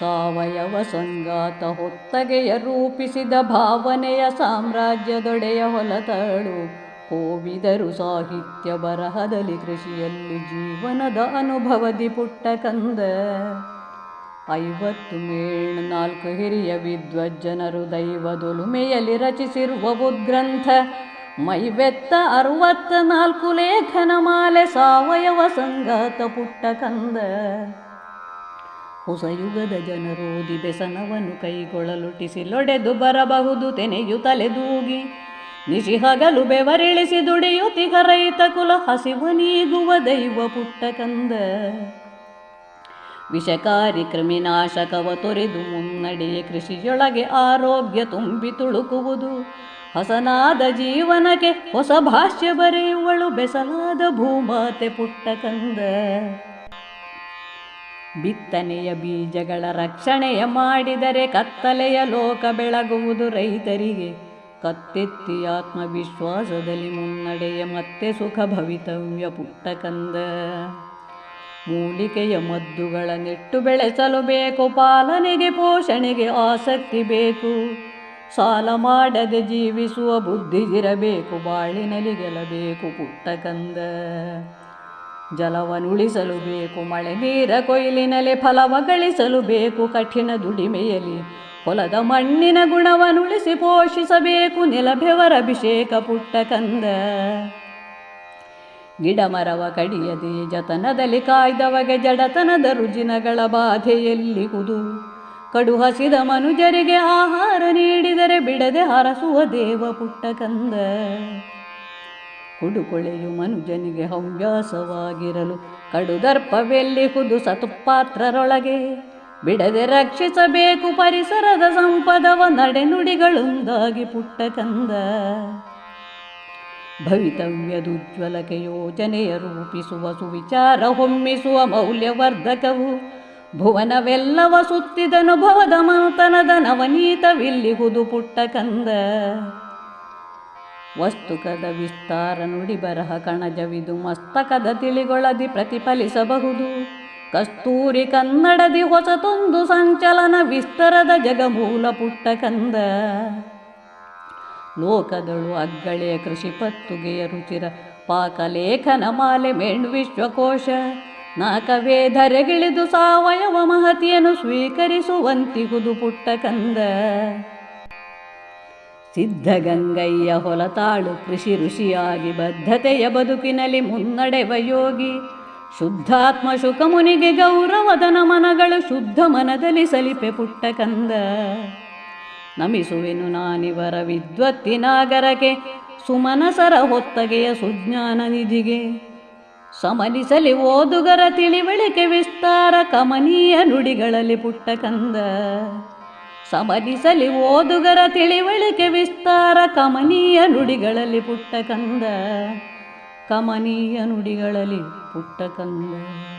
ಸಾವಯವ ಸಂಗಾತ ಹೊತ್ತಗೆಯ ರೂಪಿಸಿದ ಭಾವನೆಯ ಸಾಮ್ರಾಜ್ಯದೊಡೆಯ ಹೊಲತಾಳು ಕೋವಿದರು ಸಾಹಿತ್ಯ ಬರಹದಲ್ಲಿ ಕೃಷಿಯಲ್ಲಿ ಜೀವನದ ಅನುಭವದಿ ಪುಟ್ಟ ಕಂದ. ಐವತ್ತು ಮೇಳು ನಾಲ್ಕು ಹಿರಿಯ ವಿದ್ವಜ್ಜನರು ದೈವದೊಲುಮೆಯಲ್ಲಿ ರಚಿಸಿರುವ ಉದ್ಗ್ರಂಥ, ಮೈವೆತ್ತ ಅರವತ್ತ ನಾಲ್ಕು ಲೇಖನ ಮಾಲೆ ಸಾವಯವ ಸಂಗಾತ ಪುಟ್ಟ ಕಂದ. ಹೊಸ ಯುಗದ ಜನರೋದಿ ಬೆಸನವನ್ನು ಕೈಗೊಳ್ಳಲುಟಿಸಿ ಲೊಡೆದು ಬರಬಹುದು ತೆನೆಯು ತಲೆದೂಗಿ. ನಿಶಿಹಗಲು ಬೆವರಿಳಿಸಿ ದುಡಿಯುತಿಹ ರೈತ ಕುಲ ಹಸಿವ ನೀಗುವ ದೈವ ಪುಟ್ಟ ಕಂದ. ವಿಷಕಾರಿ ಕ್ರಿಮಿನಾಶಕವ ತೊರೆದು ಮುನ್ನಡೆಯ ಕೃಷಿಯೊಳಗೆ ಆರೋಗ್ಯ ತುಂಬಿ ತುಳುಕುವುದು. ಹಸನಾದ ಜೀವನಕ್ಕೆ ಹೊಸ ಭಾಷ್ಯ ಬರೆಯುವಳು ಬೆಸಲಾದ ಭೂಮಾತೆ ಪುಟ್ಟ ಕಂದ. ಬಿತ್ತನೆಯ ಬೀಜಗಳ ರಕ್ಷಣೆಯ ಮಾಡಿದರೆ ಕತ್ತಲೆಯ ಲೋಕ ಬೆಳಗುವುದು ರೈತರಿಗೆ. ಕತ್ತೆತ್ತಿ ಆತ್ಮವಿಶ್ವಾಸದಲ್ಲಿ ಮುನ್ನಡೆಯ ಮತ್ತೆ ಸುಖ ಭವಿತವ್ಯ ಪುಟ್ಟ ಕಂದ. ಮೂಲಿಕೆಯ ಮದ್ದುಗಳ ನೆಟ್ಟು ಬೆಳೆಸಲು ಬೇಕು, ಪಾಲನೆಗೆ, ಪೋಷಣೆಗೆ ಆಸಕ್ತಿ ಬೇಕು. ಸಾಲ ಮಾಡದೆ ಜೀವಿಸುವ ಬುದ್ಧಿ ಇರಬೇಕು ಬಾಳಿನಲ್ಲಿ ಗೆಲ್ಲಬೇಕು ಪುಟ್ಟ ಕಂದ. ಜಲವನ್ನುಳಿಸಲು ಬೇಕು, ಮಳೆ ನೀರ ಕೊಯ್ಲಿನಲ್ಲಿ ಫಲವ ಗಳಿಸಲು ಬೇಕು, ಕಠಿಣ ದುಡಿಮೆಯಲ್ಲಿ ಹೊಲದ ಮಣ್ಣಿನ ಗುಣವನ್ನುಳಿಸಿ ಪೋಷಿಸಬೇಕು ನೆಲಬೆವರ ಅಭಿಷೇಕ ಪುಟ್ಟ ಕಂದ. ಗಿಡ ಮರವ ಕಡಿಯದೆ, ಜತನದಲ್ಲಿ ಕಾಯ್ದವಗೆ ಜಡತನದ ರುಜಿನಗಳ ಬಾಧೆಯಲ್ಲಿಹುದು ಕಡು ಹಸಿದ ಮನುಜರಿಗೆ ಆಹಾರ ನೀಡಿದರೆ ಬಿಡದೆ ಹರಸುವ ದೇವ ಪುಟ್ಟ ಕಂದ. ಕುಡುಕೊಳೆಯು ಮನುಜನಿಗೆ ಹವ್ಯಾಸವಾಗಿರಲು. ಕಡುದರ್ಪವೆಲ್ಲಿಹುದು ಸತುಪಾತ್ರರೊಳಗೆ. ಬಿಡದೆ ರಕ್ಷಿಸಬೇಕು ಪರಿಸರದ ಸಂಪದವ ನಡೆನುಡಿಗಳೊಂದಾಗಿ ಪುಟ್ಟ ಕಂದ. ಭವಿತವ್ಯದುಜ್ವಲಕೆ ಯೋಜನೆಯ ರೂಪಿಸುವ ಸುವಿಚಾರ ಹೊಮ್ಮಿಸುವ ಮೌಲ್ಯವರ್ಧಕವು. ಭುವನವೆಲ್ಲವ ಸುತ್ತಿದನುಭವದ ಮಂತನದ ನವನೀತವಿಲ್ಲಿಹುದು ಪುಟ್ಟ ಕಂದ. ವಸ್ತುಕದ ವಿಸ್ತಾರ ನುಡಿ ಬರಹ ಕಣಜವಿದು ಮಸ್ತಕದ ತಿಳಿಗೊಳದಿ ಪ್ರತಿಫಲಿಸಬಹುದು. ಕಸ್ತೂರಿ ಕನ್ನಡದಿ ಹೊಸತೊಂದು ಸಂಚಲನ ವಿಸ್ತರದ ಜಗಮೂಲ ಪುಟ್ಟ ಕಂದ. ಲೋಕದಳು ಅಗ್ಗಳೆಯ ಕೃಷಿ ಪತ್ತುಗೆಯ ರುಚಿರ ಪಾಕಲೇಖನ ಮಾಲೆ ಮೇಣು ವಿಶ್ವಕೋಶ. ನಾಕವೇಧರೆಗಿಳಿದು ಸಾವಯವ ಮಹತಿಯನ್ನು ಸ್ವೀಕರಿಸುವಂತಿಗುದು ಪುಟ್ಟ ಕಂದ. ಸಿದ್ಧಗಂಗಯ್ಯ ಹೊಲತಾಳು ಕೃಷಿ ಋಷಿಯಾಗಿ ಬದ್ಧತೆಯ ಬದುಕಿನಲ್ಲಿ ಮುನ್ನಡೆವ ಯೋಗಿ. ಶುದ್ಧಾತ್ಮ ಶುಕಮುನಿಗೆ ಗೌರವದ ನಮನಗಳು ಶುದ್ಧ ಮನದಲ್ಲಿ ಸಲಿಪೆ ಪುಟ್ಟ ಕಂದ. ನಮಿಸುವೆನು ನಾನಿವರ ವಿದ್ವತ್ತಿನಾಗರಕ್ಕೆ ಸುಮನಸರ ಹೊತ್ತಗೆಯ ಸುಜ್ಞಾನ ನಿಧಿಗೆ. ಸಮನಿಸಲಿ ಓದುಗರ ತಿಳಿವಳಿಕೆ ವಿಸ್ತಾರ, ಕಮನೀಯ ನುಡಿಗಳಲ್ಲಿ ಪುಟ್ಟ ಕಂದ. ಸಮನಿಸಲಿ ಓದುಗರ ತಿಳಿವಳಿಕೆ ವಿಸ್ತಾರ ಕಮನೀಯ ನುಡಿಗಳಲ್ಲಿ ಪುಟ್ಟ ಕಂದ. ಕಮನೀಯ ನುಡಿಗಳಲ್ಲಿ ಪುಟ್ಟ ಕಂದ.